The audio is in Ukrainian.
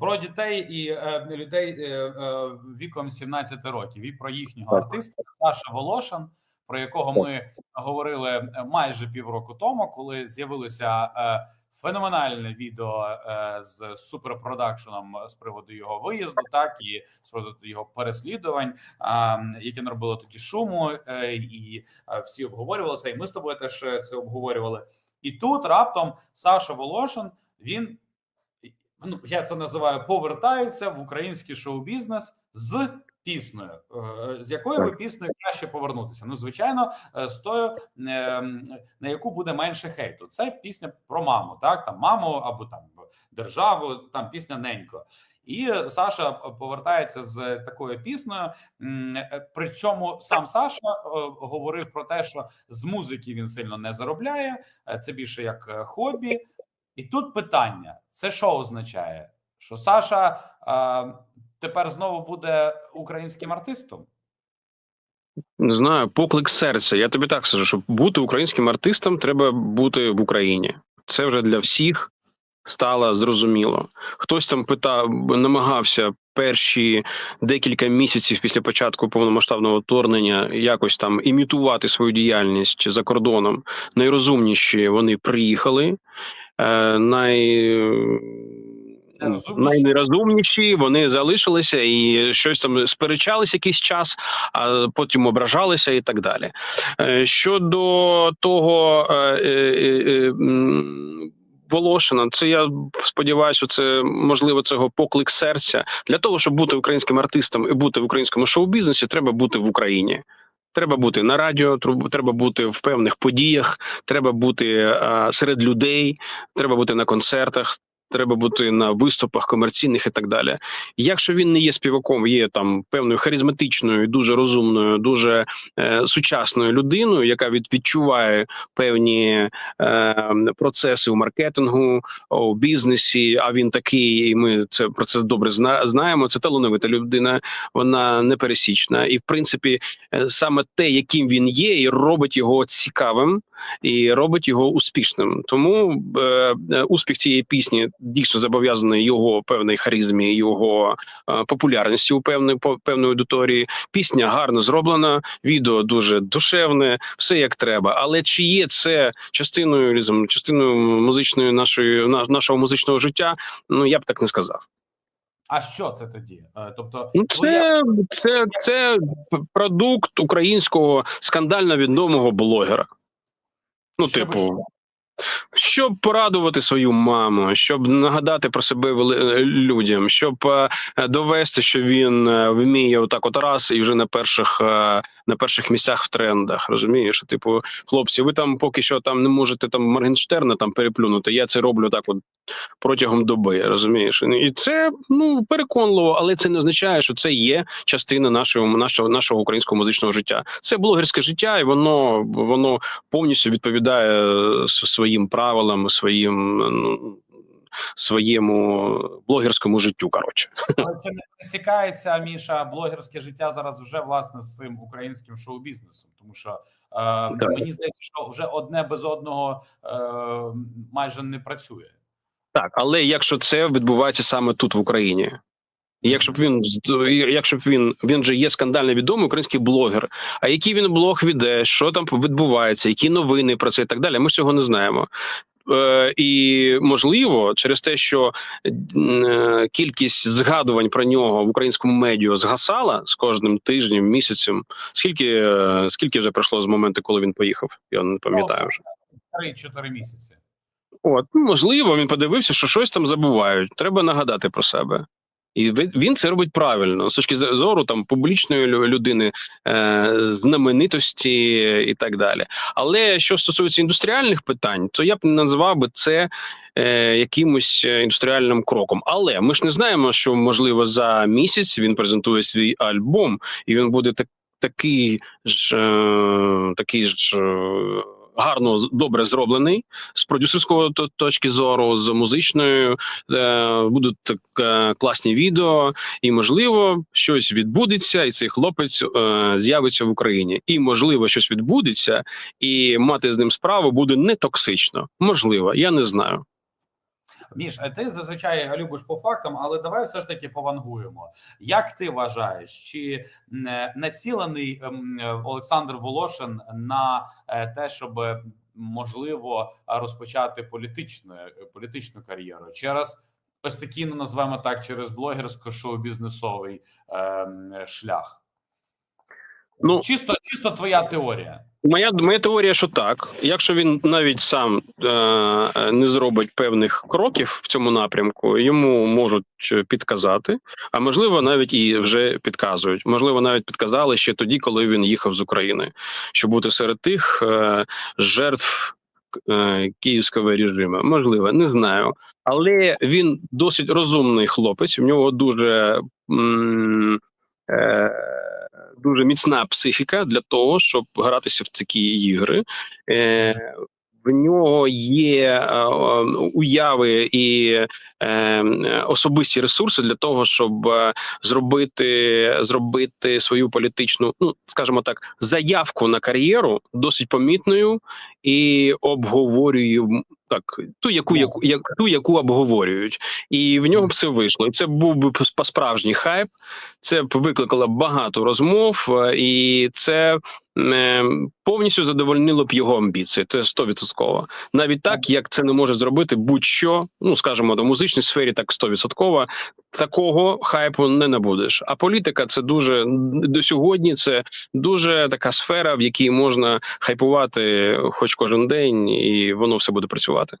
Про дітей і е, людей е, е, віком 17 років і про їхнього артиста Саша Волошин, про якого ми говорили е, майже півроку тому, коли з'явилися. е, феноменальне відео е, з суперпродакшеном з приводу його виїзду, так і з приводу його переслідувань, яке наробило тоді шуму, е, і е, всі обговорювалися. І ми з тобою теж це обговорювали. І тут раптом Саша Волошин він ну я це називаю повертається в український шоу-бізнес з піснею. Е, З якою би піснею краще повернутися? Ну, звичайно, е, з тою, е, на яку буде менше хейту. Це пісня про маму, так там маму або там державу, там пісня ненько. І Саша повертається з такою піснею. Е, Причому сам Саша говорив про те, що з музики він сильно не заробляє. Це більше як хобі. І тут питання: це що означає? Що Саша тепер знову буде українським артистом? Не знаю, поклик серця. Я тобі так скажу, щоб бути українським артистом, треба бути в Україні. Це вже для всіх стало зрозуміло. Хтось там питав, намагався перші декілька місяців після початку повномасштабного вторгнення якось там імітувати свою діяльність за кордоном. Найрозумніші вони приїхали. Е, най... Найнерозумніші вони залишилися і щось там сперечались якийсь час, а потім ображалися і так далі. Е, Щодо того е, е, Волошина, це я сподіваюся, це можливо цього поклик серця для того, щоб бути українським артистом і бути в українському шоу-бізнесі, треба бути в Україні. Треба бути на радіо, треба бути в певних подіях, треба бути а, серед людей, треба бути на концертах. Треба бути на виступах комерційних і так далі. Якщо він не є співаком, є там певною харизматичною, дуже розумною, дуже е, сучасною людиною, яка від, відчуває певні е, процеси у маркетингу, у бізнесі. А він такий, і ми це про це добре зна, знаємо. Це талановита людина, вона непересічна, і в принципі, е, саме те, яким він є, і робить його цікавим, і робить його успішним. Тому е, е, успіх цієї пісні дійсно зобов'язаний його певної харизмі, його е, популярності у певної певної аудиторії. Пісня гарно зроблена, відео дуже душевне, все як треба. Але чи є це частиною частиною музичної нашої на- нашого музичного життя? Ну я б так не сказав. А що це тоді? Е, Тобто, Ну, це, це, це продукт українського скандально відомого блогера. Ну, Щоб типу? Щоб порадувати свою маму, щоб нагадати про себе людям, щоб е, довести, що він е, вміє отак от раз і вже на перших е, на перших місцях в трендах. Розумієш, типу, хлопці, ви там поки що там не можете там Моргенштерна там переплюнути. Я це роблю так, от протягом доби. Розумієш, і це ну переконливо, але це не означає, що це є частина нашого нашого нашого українського музичного життя. Це блогерське життя, і воно воно повністю відповідає е, своїм правилам, своїм ну, своєму блогерському життю. Коротше, Але це не пересікається, Міша, блогерське життя зараз вже власне з цим українським шоу-бізнесом, тому що е, мені здається, що вже одне без одного е, майже не працює. так, але якщо це відбувається саме тут в Україні. І якщо б він якщо б він він же є скандально відомий український блогер. А який він блог веде, що там відбувається, які новини про це і так далі. Ми цього не знаємо. Е, і можливо, через те, що е, кількість згадувань про нього в українському медіа згасала з кожним тижнем, місяцем. Скільки е, скільки вже пройшло з моменту, коли він поїхав? Я не пам'ятаю вже. Три-чотири місяці. От ну, можливо, він подивився, що щось там забувають. Треба нагадати про себе. І він це робить правильно з точки зору там публічної людини, е, знаменитості і так далі. Але що стосується індустріальних питань, то я б не назвав би це е, якимось е, індустріальним кроком. Але ми ж не знаємо, що можливо за місяць він презентує свій альбом, і він буде так, такий ж такий ж. Гарно добре зроблений з продюсерського точки зору, з музичною. Е, будуть так, е, класні відео, і можливо щось відбудеться, і цей хлопець е, з'явиться в Україні. І можливо, щось відбудеться, і мати з ним справу буде не токсично. Можливо, я не знаю. Міш, ти зазвичай любиш по фактам, але давай все ж таки повангуємо. Як ти вважаєш, чи е, націлений ем, е, Олександр Волошин на е, те, щоб е, можливо розпочати політичну політичну кар'єру через ось такий, ну назвемо так, через блогерсько-шоу-бізнесовий ем, шлях? Ну, чисто, чисто твоя теорія. Моя моя теорія, що так. Якщо він навіть сам е, не зробить певних кроків в цьому напрямку, йому можуть підказати, а можливо, навіть і вже підказують. Можливо, навіть підказали ще тоді, коли він їхав з України, щоб бути серед тих е, жертв е, київського режиму. Можливо, не знаю. Але він досить розумний хлопець. В нього дуже. М, е, дуже міцна психіка для того, щоб гратися в такі ігри. Е, в нього є е, уяви і е, особисті ресурси для того, щоб е, зробити, зробити свою політичну, ну скажімо так, заявку на кар'єру досить помітною і обговорює так ту, яку яку як ту, яку обговорюють, і в нього б це вийшло. І це був би по справжній хайп. Це б викликало багато розмов, е, і це повністю задовольнило б його амбіції. Це стовідсотково. Навіть так, як це не може зробити будь-що, ну скажімо, до музичній сфері, так стовідсотково. Такого хайпу не набудеш. А політика це дуже до сьогодні. Це дуже така сфера, в якій можна хайпувати хоч кожен день, і воно все буде працювати.